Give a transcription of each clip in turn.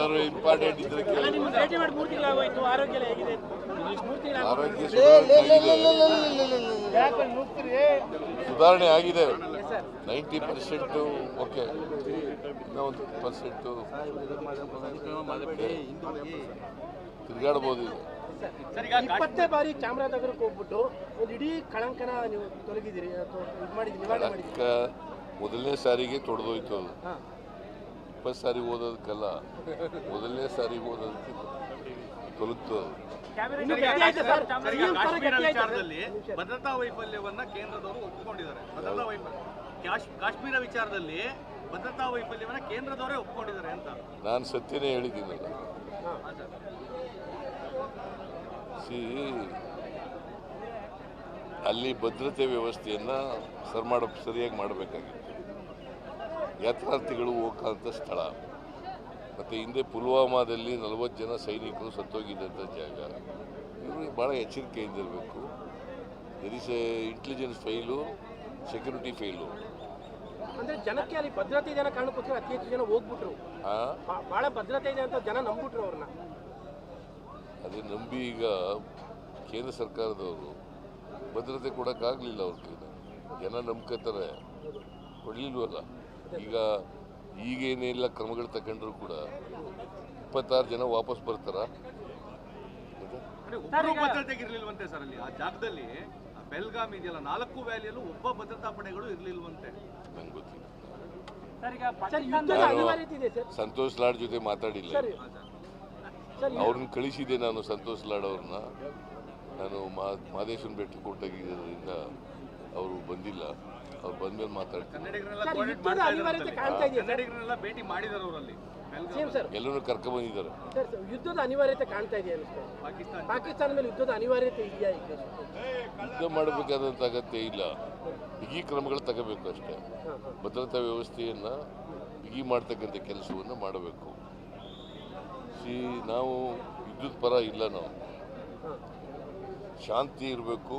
ಯಾವ್ದಾದ್ರು ಇಂಪಾರ್ಟೆಂಟ್ ಇದ್ರೆ ಆರೋಗ್ಯ ಸುಧಾರಣೆ ಆಗಿದೆ. Ninety percent okay. ಇನ್ನೂ ಒಂದು ಪರ್ಸೆಂಟು ತಿರುಗಾಡ್ಬೋದು ಈಗ. ಇಪ್ಪತ್ತೇ ಬಾರಿ ಚಾಮರಾಜನಗರಕ್ಕೆ ಹೋಗ್ಬಿಟ್ಟು ಒಂದು ಇಡೀ ಕಳಂಕನ ನೀವು ತೊಲಗಿದಿರಿ ಅಥವಾ ಇದು ನಿವಾರಣೆ ಮೊದಲನೇ ಸಾರಿಗೆ ತೊಡೆದೋಯ್ತು ಅದು. ಇಪ್ಪತ್ತು ಸಾರಿ ಓದೋದಕ್ಕಲ್ಲ ಮೊದಲನೇ ಸಾರಿ ಓದೋದಕ್ಕೆ ತೊಲಗ್ತು ಅದು. ಇನ್ನು ಸರ್. ಸರ್, ಈಗ CM ತರ ಕಾಶ್ಮೀರ ಗಟ್ಟಿ ಆಯ್ತಾ ಸರ್? ವಿಚಾರದಲ್ಲಿ ಭದ್ರತಾ ವೈಫಲ್ಯವನ್ನ ಕೇಂದ್ರದವರು ಒಪ್ಪಿಕೊಂಡಿದ್ದಾರೆ ಭದ್ರತಾ ವೈಫಲ್ಯ ಕಾಶ್- ಕಾಶ್ಮೀರ ವಿಚಾರದಲ್ಲಿ ಭದ್ರತಾ ವೈಫಲ್ಯವನ್ನ ಕೇಂದ್ರದವರೇ ಒಪ್ಪಿಕೊಂಡಿದ್ದಾರೆ ಅಂತ. ನಾನು ಸತ್ಯನೇ ಹೇಳಿದ್ದೀನಲ್ಲ ಸಿ ಅಲ್ಲಿ ಭದ್ರತೆ ವ್ಯವಸ್ಥೆಯನ್ನು ಸರ್ ಮಾಡ ಸರಿಯಾಗಿ ಮಾಡಬೇಕಾಗಿತ್ತು. ಯಾತ್ರಾರ್ಥಿಗಳು ಹೋಗಂತ ಸ್ಥಳ. ಮತ್ತು ಹಿಂದೆ ಪುಲ್ವಾಮಾದಲ್ಲಿ ನಲವತ್ತು ಜನ ಸೈನಿಕರು ಸತ್ತೋಗಿದ್ದಂಥ ಜಾಗ. ಇವರು ಭಾಳ ಎಚ್ಚರಿಕೆಯಿಂದಿರಬೇಕು. There is a intelligence file security file ಅಂದ್ರೆ ಜನಕ್ಕೆ ಅಲ್ಲಿ ಭದ್ರತೆ ಇದೆ ಅನ್ನೋ ಕಾರಣಕ್ಕೋಸ್ಕರ ಅತಿ ಹೆಚ್ಚು ಜನ ಹೋಗ್ಬಿಟ್ರು. ಹಾಂ ಬಾ- ಬಹಳ ಭದ್ರತೆ ಇದೆ ಅಂತ ಜನ ನಂಬಿಟ್ರು ಅವ್ರನ್ನ. ಅದೇ ನಂಬಿ ಈಗ ಕೇಂದ್ರ ಸರ್ಕಾರದವರು ಭದ್ರತೆ ಕೊಡೋಕ್ಕಾಗಲಿಲ್ಲ ಅವ್ರ ಕೈಲಿ ಜನ ನಂಬ್ಕೋತಾರೆ ಕೊಡಲಿಲ್ವಲ್ಲ? ಈಗ ಈಗೇನೆಲ್ಲ ಕ್ರಮಗಳು ತಗೊಂಡ್ರು ಕೂಡ ಇಪ್ಪತ್ತಾರು ಜನ ವಾಪಸ್ ಬರ್ತಾರ? ಅಂದ್ರೆ ಒಬ್ಬರು ಭದ್ರತೆಗೆ ಇರ್ಲಿಲ್ವಂತೆ ಸರ್ ಅಲ್ಲಿ. ಆ ಜಾಗದಲ್ಲಿ ಆ ಬೆಲ್ಗಾಮ್ ಇದೆಯಲ್ಲ ನಾಲ್ಕು ವ್ಯಾಲಿಯಲ್ಲೂ ಒಬ್ಬ ಭದ್ರತಾ ಪಡೆಗಳು ಇರ್ಲಿಲ್ವಂತೆ. ನಂಗೆ ಗೊತ್ತಿಲ್ಲ. ಸರ್ ಯುದ್ಧದ ನಾನು- ಇದೆ ಸರ್. ಸಂತೋಷ್ ಲಾಡ್ ಜೊತೆ ಮಾತಾಡಿಲ್ಲ. ಅವ್ರನ್ನ ಕಳಿಸಿದೆ ನಾನು ಸಂತೋಷ್ ಲಾಡ್ ಅವ್ರನ್ನ. ನಾನು ಮಾ ಭೇಟಿ ಬೆಟ್ಟ ಕೊಟ್ಟಾಗಿದ್ದರಿಂದ ಅವರು ಬಂದಿಲ್ಲ ಅವ್ರು ಬಂದ್ಮೇಲೆ ಮಾತಾಡ್ತಾರೆ ಬಂದಿದ್ದಾರೆ ಭೇಟಿ ಮಾಡಿದಾರೆ ಅವರಲ್ಲಿ. ಎಲ್ಲರೂ ಕರ್ಕೊಂಬಂದಿದ್ದಾರೆ ಸರ್ ಸರ್, ಯುದ್ಧದ ಅನಿವಾರ್ಯತೆ ಕಾಣ್ತಾ ಇದೆಯಾ? ಪಾಕಿಸ್ತಾನ ಪಾಕಿಸ್ತಾನ ಮೇಲೆ ಯುದ್ಧದ ಅನಿವಾರ್ಯತೆ ಇದೆಯಾ ಈಗ? ಯುದ್ಧ ಮಾಡಬೇಕಾದಂತ ಅಗತ್ಯ ಇಲ್ಲ. ಬಿಗಿ ಕ್ರಮಗಳು ತಗೋಬೇಕು ಅಷ್ಟೇ. ಭದ್ರತಾ ವ್ಯವಸ್ಥೆಯನ್ನು ಬಿಗಿ ಮಾಡ್ತಕ್ಕಂಥ ಕೆಲಸವನ್ನು ಮಾಡಬೇಕು. ಸಿ ನಾವು ಯುದ್ಧದ ಪರ ಇಲ್ಲ ನಾವು. ಶಾಂತಿ ಇರಬೇಕು.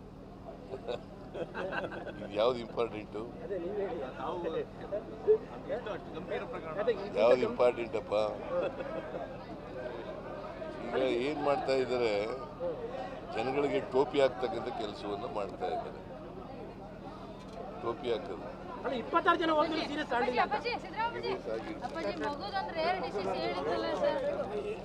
ಯಾವ್ದು ಇಂಪಾರ್ಟೆಂಟು ಯಾವ್ದು ಇಂಪಾರ್ಟೆಂಟಪ್ಪ ಈಗ ಏನು ಮಾಡ್ತಾ ಇದ್ದಾರೆ? ಜನಗಳಿಗೆ ಟೋಪಿ ಹಾಕ್ತಕ್ಕಂಥ ಕೆಲಸವನ್ನು ಮಾಡ್ತಾ ಇದ್ದಾರೆ. ಟೋಪಿ ಹಾಕೋದು. ಇಪ್ಪತ್ತಾರು ಜನ